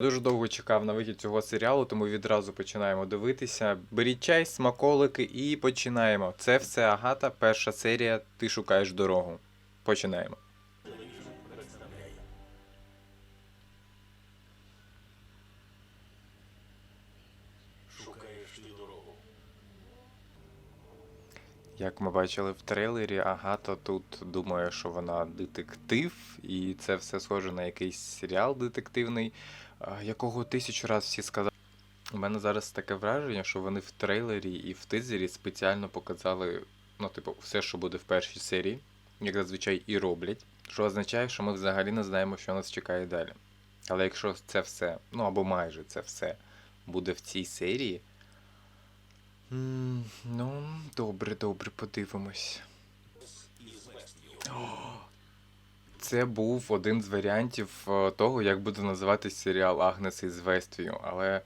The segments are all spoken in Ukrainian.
Дуже довго чекав на вихід цього серіалу, тому відразу починаємо дивитися. Беріть чай, смаколики і починаємо. Це все Агата, перша серія. Ти шукаєш дорогу. Починаємо. Шукаєш ти дорогу. Як ми бачили в трейлері, Агата тут думає, що вона детектив, і це все схоже на якийсь серіал детективний, якого тисячу раз всі сказали. У мене зараз таке враження, що вони в трейлері і в тизері спеціально показали, ну, типу, все, що буде в першій серії, як зазвичай і роблять, що означає, що ми взагалі не знаємо, що нас чекає далі. Але якщо це все, ну або майже це все буде в цій серії, Ну, добре, добре, подивимось. Це був один з варіантів е, того, як буде називатись серіал Агнес із Вествію, але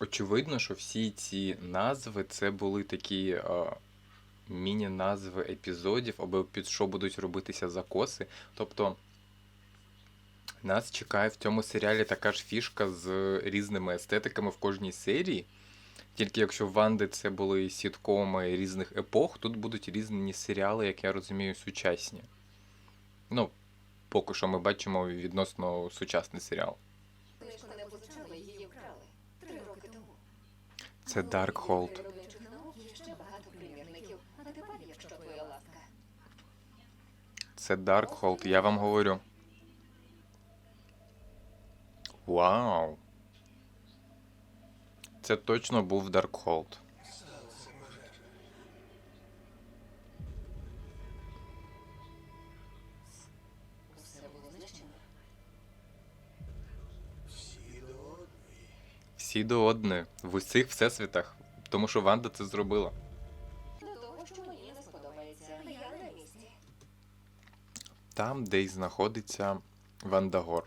очевидно, що всі ці назви це були такі е, міні-назви епізодів, або під що будуть робитися закоси. Тобто нас чекає в цьому серіалі така ж фішка з різними естетиками в кожній серії. Тільки якщо в Ванди це були сіткоми різних епох, тут будуть різні серіали, як я розумію, сучасні. Ну, поки що ми бачимо відносно сучасний серіал. Книжку не позичали, її вкрали. Три роки тому. Це Даркхолд. Це Даркхолд, я вам говорю. Вау! Це точно був Даркхолд. Всі до одне в усіх всесвітах. Тому що Ванда це зробила. До того, що мені не сподобається. Я на місці. Там десь знаходиться Вандагор.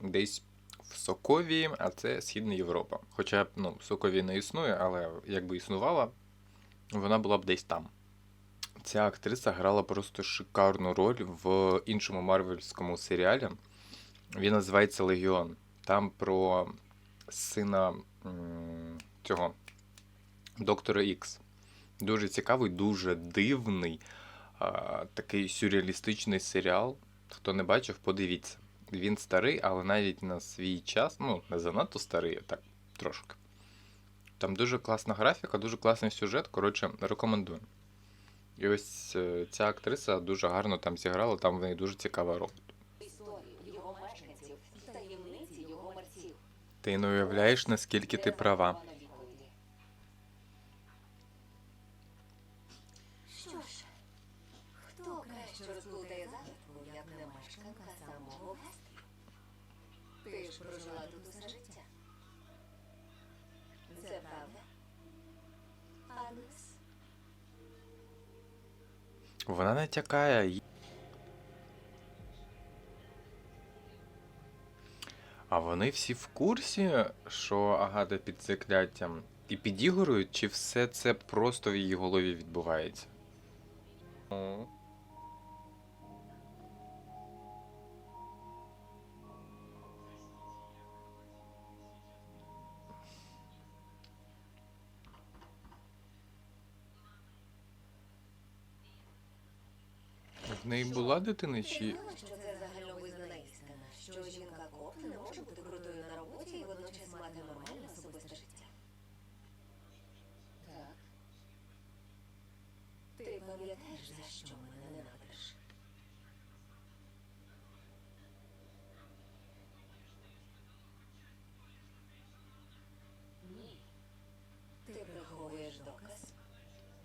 Десь в Соковії, а це Східна Європа. Хоча ну, в Соковії не існує, але якби існувала, вона була б десь там. Ця актриса грала просто шикарну роль в іншому марвельському серіалі. Він називається Легіон. Там про сина цього доктора Ікс. Дуже цікавий, дуже дивний, такий сюрреалістичний серіал. Хто не бачив, подивіться. Він старий, але навіть на свій час, ну, не занадто старий, а так трошки. Там дуже класна графіка, дуже класний сюжет. Коротше, рекомендую. І ось е, ця актриса дуже гарно там зіграла, там в неї дуже цікава роль. Ти не уявляєш, наскільки ти права. Що ж, хто краще розплутає загадку, як не мешканка самого Вестрі? Ти ж прожила тут усе життя. Це правда? Агнес? Вона натякає. А вони всі в курсі, що Агата під закляттям і підігрують, чи все це просто в її голові відбувається? В неї була дитина чи. знала, що це загальновизнана істина, що жінка коп не може бути крутою на роботі і водночас мати нормальне особисте життя. Так. Пам'ятаєш, за що мене ненавидиш? Ні. Ти приховуєш доказ?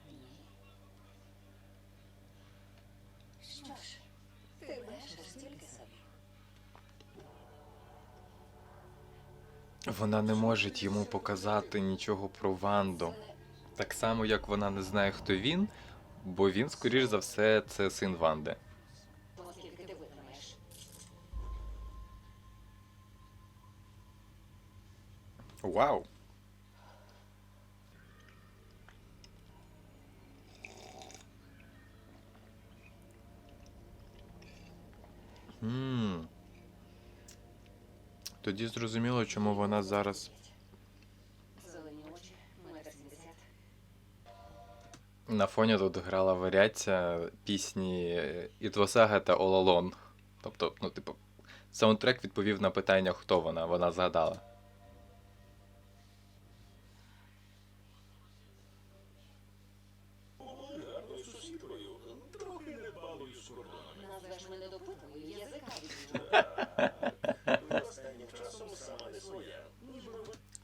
Ні. Що ж, ти брешеш тільки собі. Вона не може йому показати нічого про Ванду. Так само, як вона не знає, хто він, бо він, скоріш за все, це син Ванди. Вау! Тоді зрозуміло, чому вона зараз на фоні тут грала варіація пісні Ітвосага та Олалон. Тобто, ну, типу, саундтрек відповів на питання, хто вона, вона згадала.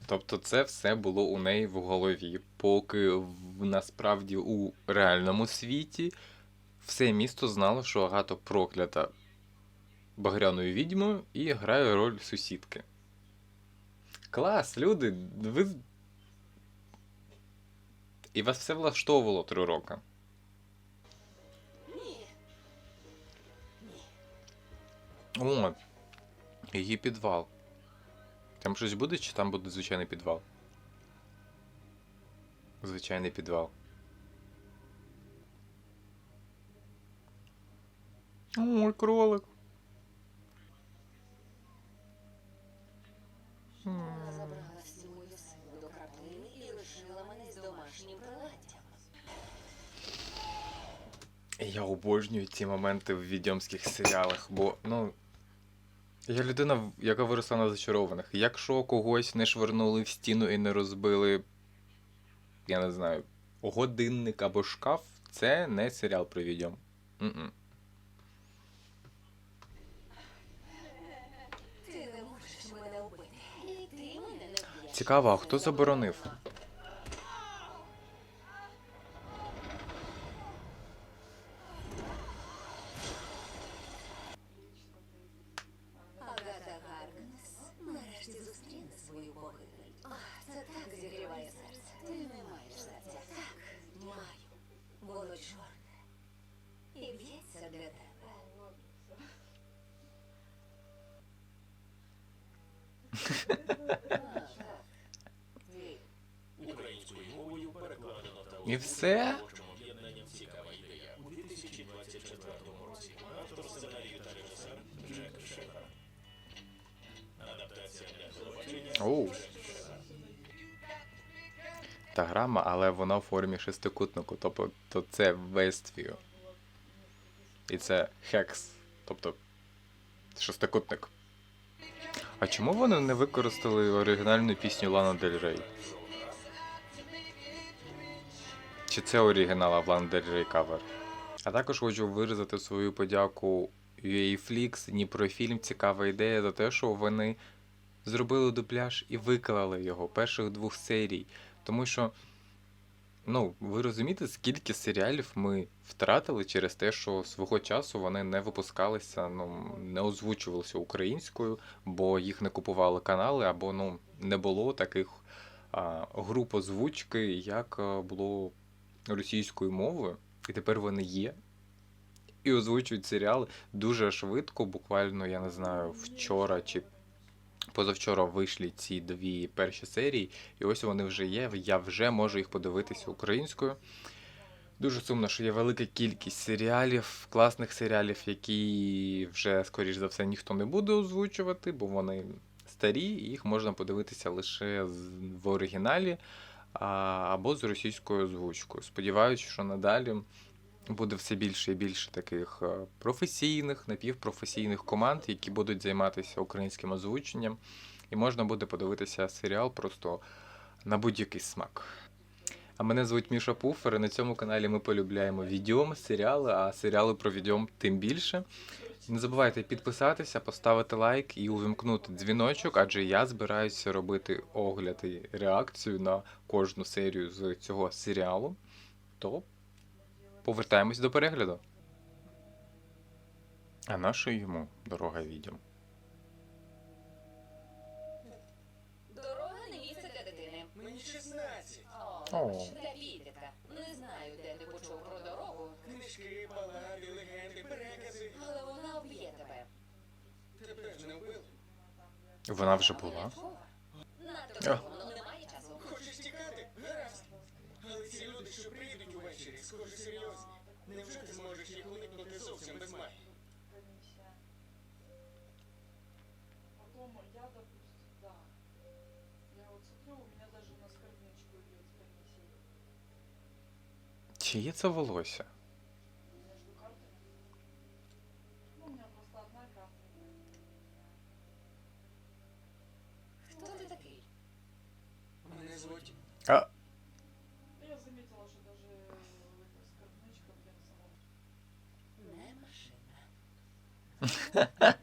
Тобто це все було у неї в голові, поки насправді у реальному світі все місто знало, що Агата проклята багряною відьмою і грає роль сусідки. Клас, люди, ви. І вас все влаштовувало три роки. О, її підвал. Там щось буде, чи там буде звичайний підвал? Звичайний підвал. Ой, кролик. Вона забрала всю мою силу до краплини і лишила мене з домашнім приладдям. Я обожнюю ці моменти в відьомських серіалах, бо, ну. Я людина, в- яка виросла на зачарованих. Якщо когось не швирнули в стіну і не розбили, я не знаю, годинник або шкаф, це не серіал про відьом. Не вб'єш. Цікаво, а хто заборонив? Агата Гаркнес нарешті зустріне свою погибель. Ах, це так зігріває серце. Ти не маєш серця. Так, маю. Воно чорне. І б'ється для тебе. А, так. Твій. українською мовою перекладено та І все? озвучено об'єднанням цікава ідея. У 2024 році автор сценарію та режисер Джек Шефер. Адаптація для телебачення. Оу. Та грама, але вона в формі шестикутнику, тобто то це Вествію. І це хекс, тобто шестикутник. А чому вони не використали оригінальну пісню Лана Дель Рей? Чи це оригінал, Рей кавер? А також хочу виразити свою подяку UAFlix, Дніпрофільм, цікава ідея за те, що вони зробили дубляж і виклали його перших двох серій. Тому що, ну, ви розумієте, скільки серіалів ми втратили через те, що свого часу вони не випускалися, ну, не озвучувалися українською, бо їх не купували канали, або ну, не було таких а, груп озвучки, як було російською мовою. І тепер вони є. І озвучують серіали дуже швидко, буквально, я не знаю, вчора чи позавчора вийшли ці дві перші серії, і ось вони вже є. Я вже можу їх подивитися українською. Дуже сумно, що є велика кількість серіалів, класних серіалів, які вже, скоріш за все, ніхто не буде озвучувати, бо вони старі, і їх можна подивитися лише в оригіналі або з російською озвучкою. Сподіваюся, що надалі буде все більше і більше таких е, професійних, напівпрофесійних команд, які будуть займатися українським озвученням, і можна буде подивитися серіал просто на будь-який смак. А мене звуть Міша Пуфер, і на цьому каналі ми полюбляємо відьом, серіали, а серіали про відьом тим більше. Не забувайте підписатися, поставити лайк і увімкнути дзвіночок, адже я збираюся робити огляд і реакцію на кожну серію з цього серіалу. То повертаємось до перегляду. А наша йому дорога відьом? Дорога не місце для дитини. Мені 16. О, підлітка. Не знаю, де ти почув про дорогу, Книжки, балади, легенди, перекази. але вона вб'є тебе. Тебе ж не вбили. Вона вже була. Надто Чиє це волосся? Ну, у меня просто одна карта. Хто ти такий? Мене звуть. А, Я заметила, что даже эта скорбничка, блин, сама. Не машина.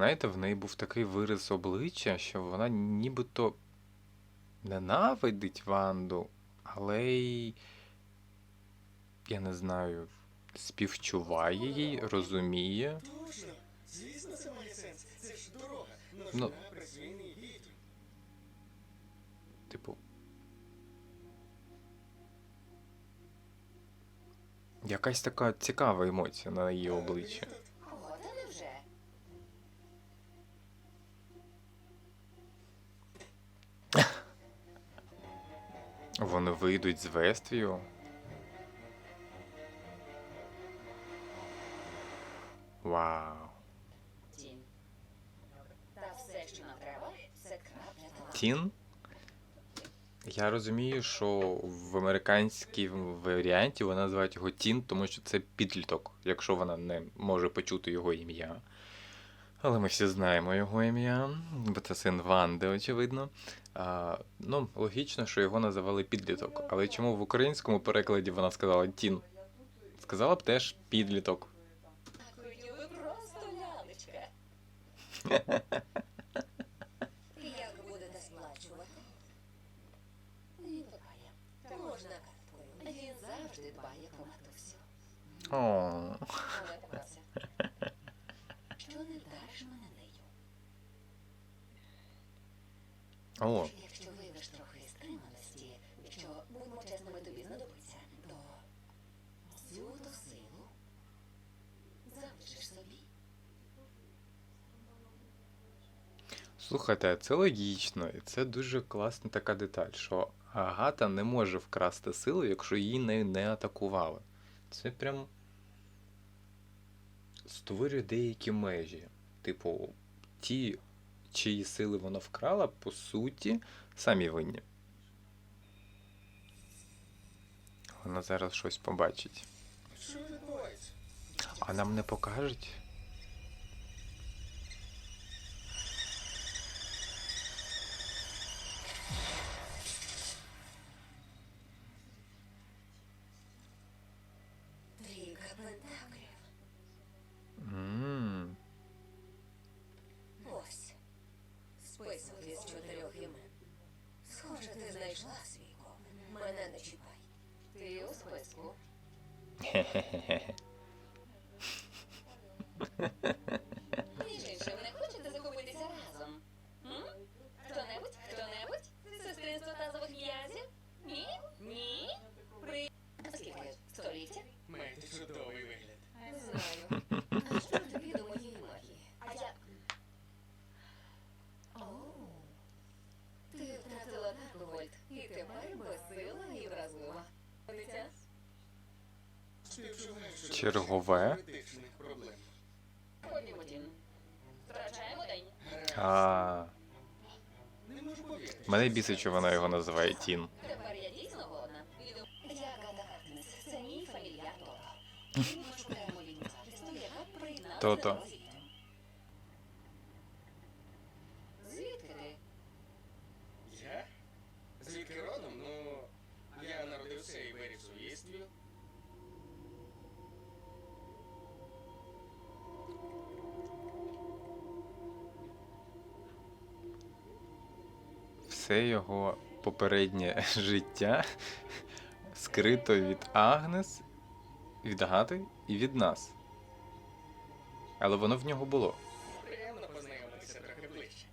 Знаєте, в неї був такий вираз обличчя, що вона нібито ненавидить Ванду, але й, я не знаю, співчуває їй, розуміє. Точно. Звісно, це має сенс. Це ж дорога. Ну. Типу. Якась така цікава емоція на її обличчі. Вони вийдуть з Вествію. Вау. Тінь. Та все, що нам треба, це. Тін. Я розумію, що в американській варіанті вона називають його Тін, тому що це підліток, якщо вона не може почути його ім'я. Але ми всі знаємо його ім'я, бо це син Ванди, очевидно. А, ну, логічно, що його називали підліток. Але чому в українському перекладі вона сказала Тін? Сказала б теж підліток. Дякую, ви просто лялечка. Як будете сплачувати? Він дбає. Можна карткою. Він завжди дбає про матусю. О, Але просить. Що не вдариш мене нею? о, Якщо виявиш трохи стриманості, що, будьмо чесними, тобі знадобиться, то всю ту силу залишиш собі. Слухайте, це логічно, і це дуже класна така деталь, що Агата не може вкрасти силу, якщо її не, не атакували. Це прям створює деякі межі. Типу, ті, чиї сили вона вкрала, по суті, самі винні. Вона зараз щось побачить. А нам не покажуть? Знайшла свійко. Мене не чіпай. Ти у списку. Між іншим, не хочете закупитися разом? М? Хто-небудь? Хто-небудь? Сестринство тазових м'язів? Ні? Ні? При... Скільки? Століття? Маєте чудовий вигляд. Знаю. А що тобі до моєї магії? А я... Оу. Ти втратила так, Вольт, і тепер безсила і вразлива. Дитя? Співчуваю, що День. А, мене бісить, що вона його називає Тін. Тепер я дійсно голодна. Я Гата Хартнес. Це мій фамільяр Тото. Ми шукаємо лінію захисту, яка приєдналася Тото. все його попереднє життя скрито від Агнес, від Агати і від нас. Але воно в нього було. Приємно познайомитися трохи ближче.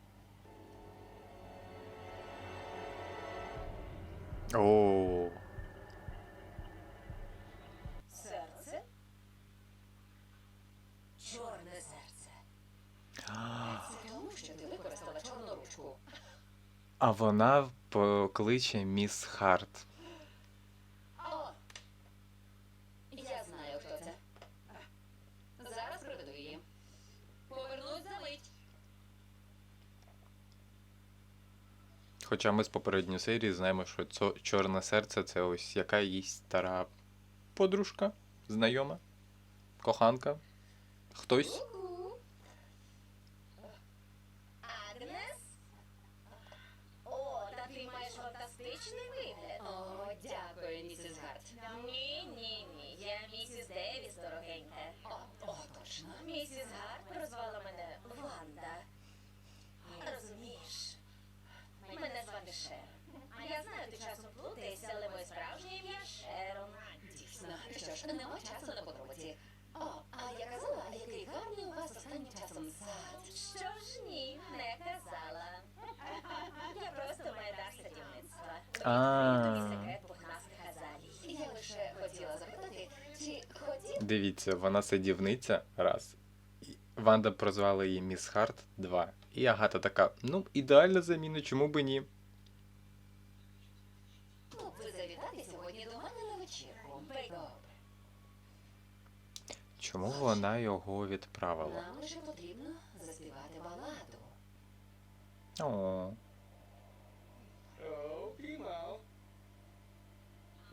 Ооо. А вона покличе міс Харт. Я знаю, хто це. Зараз приведу її. Повернусь за мить. Хоча ми з попередньої серії знаємо, що це чорне серце це ось яка її стара подружка, знайома, коханка, хтось. Агнес? О, та ти маєш фантастичний вигляд. О, дякую, місіс Гарт. Ні, ні, ні. Я місіс Девіс, дорогенька. О, о, точно. Місіс Гарт прозвала мене Ванда. Розумієш? Мене звати Шерон. А я знаю, ти часом плутаєшся, але моє справжнє ім'я Шерон. Дійсно. Що ж, нема часу на подробиці. О, а я казала, який гарний у вас останнім часом сад. Що ж ні, не казала. Я просто маю дар садівництва. Тобі секрет пухнастих азалій. Я лише хотіла запитати, чи хоті... Дивіться, вона садівниця раз. Ванда прозвала її міс Харт два. І Агата така: ну, ідеальна заміна, чому би ні? Мог завітати сьогодні до мене на вечірку. Добре. Чому вона його відправила? Нам лише потрібно заспівати баладу. О, О, піймав.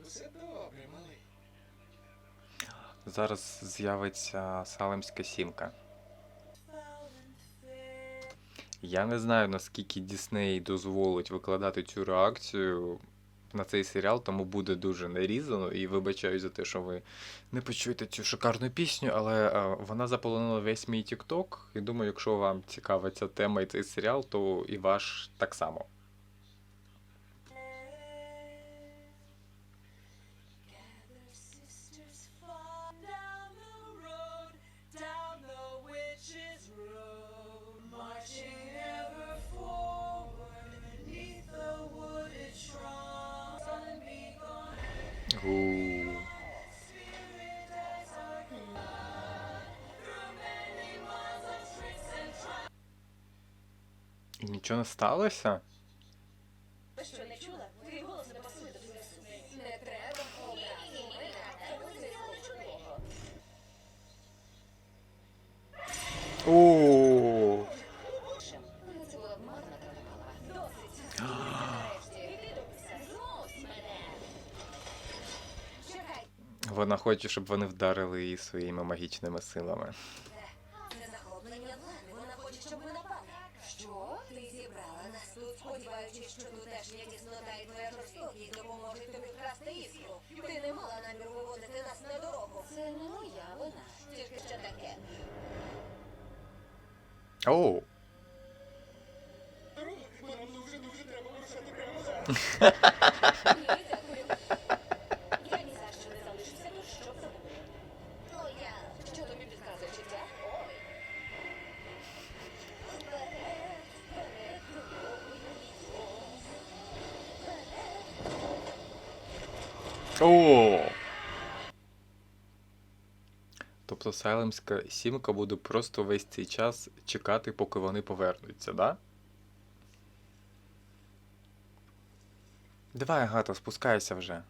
Усе добре, малий. зараз з'явиться Салемська сімка. Я не знаю, наскільки Дісней дозволить викладати цю реакцію на цей серіал, тому буде дуже нарізано. І вибачаю за те, що ви не почуєте цю шикарну пісню, але е, вона заполонила весь мій Тікток. І думаю, якщо вам цікава ця тема і цей серіал, то і ваш так само. Нічого не сталося? Ви що, не чула? Твій голос не пасує до. Не треба образу. Ми не чудово. О, це була б марна тренувала. Досить. Нарешті. Мене. Чекай. вона хоче, щоб вони вдарили її своїми магічними силами. Це захоплення влади. Вона хоче, щоб ми напали. Що? Ти зібрала нас тут, сподіваючись, що тутешня тіснота і твоя жорстокість допоможуть тобі вкрасти іскру. Ти не мала наміру виводити нас на дорогу. Це не моя вина. Тільки що таке. Оу. Дорога, бо нам дуже-дуже треба вирушати прямо зараз. О! Тобто Сайлемська сімка буде просто весь цей час чекати, поки вони повернуться, да? Давай, Агата, спускайся вже.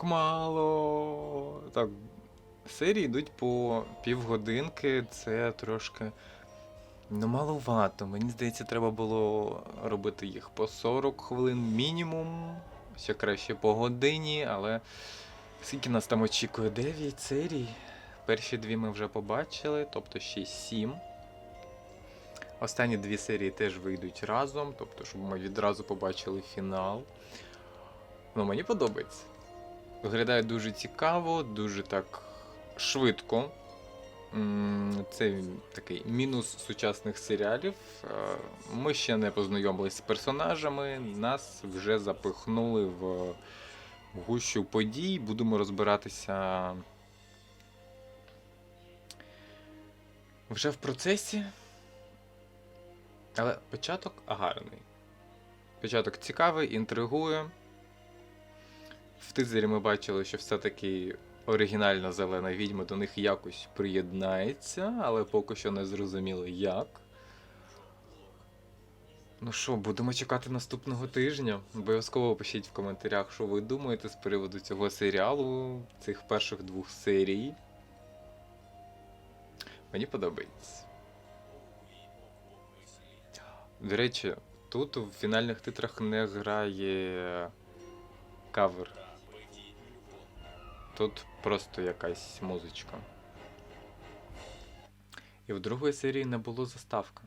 Так мало? Так, серії йдуть по півгодинки, це трошки. Ну, маловато. Мені здається, треба було робити їх по 40 хвилин мінімум. Ще краще по годині, але скільки нас там очікує? 9 серій. Перші дві ми вже побачили, тобто ще 7. Останні дві серії теж вийдуть разом, тобто, щоб ми відразу побачили фінал. Ну, мені подобається. Виглядає дуже цікаво, дуже так швидко. Це такий мінус сучасних серіалів. Е, Ми ще не познайомились з персонажами, нас вже запихнули в гущу подій. Будемо розбиратися вже в процесі. Але початок гарний. Початок цікавий, інтригує. В тизері ми бачили, що все-таки оригінальна зелена відьма до них якось приєднається, але поки що не зрозуміло як. Ну що, будемо чекати наступного тижня. Обов'язково пишіть в коментарях, що ви думаєте з приводу цього серіалу, цих перших двох серій. Мені подобається. До речі, тут в фінальних титрах не грає кавер. Тут просто якась музичка. І в другої серії не було заставки.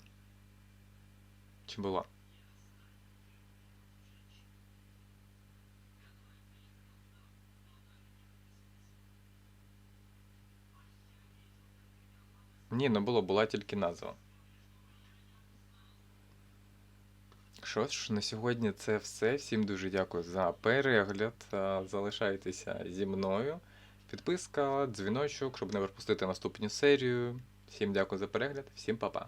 Чи була? Ні, не було, була тільки назва. Що ж, на сьогодні це все. Всім дуже дякую за перегляд. Е, Залишайтеся зі мною. Підписка, дзвіночок, щоб не пропустити наступну серію. Всім дякую за перегляд, всім па-па.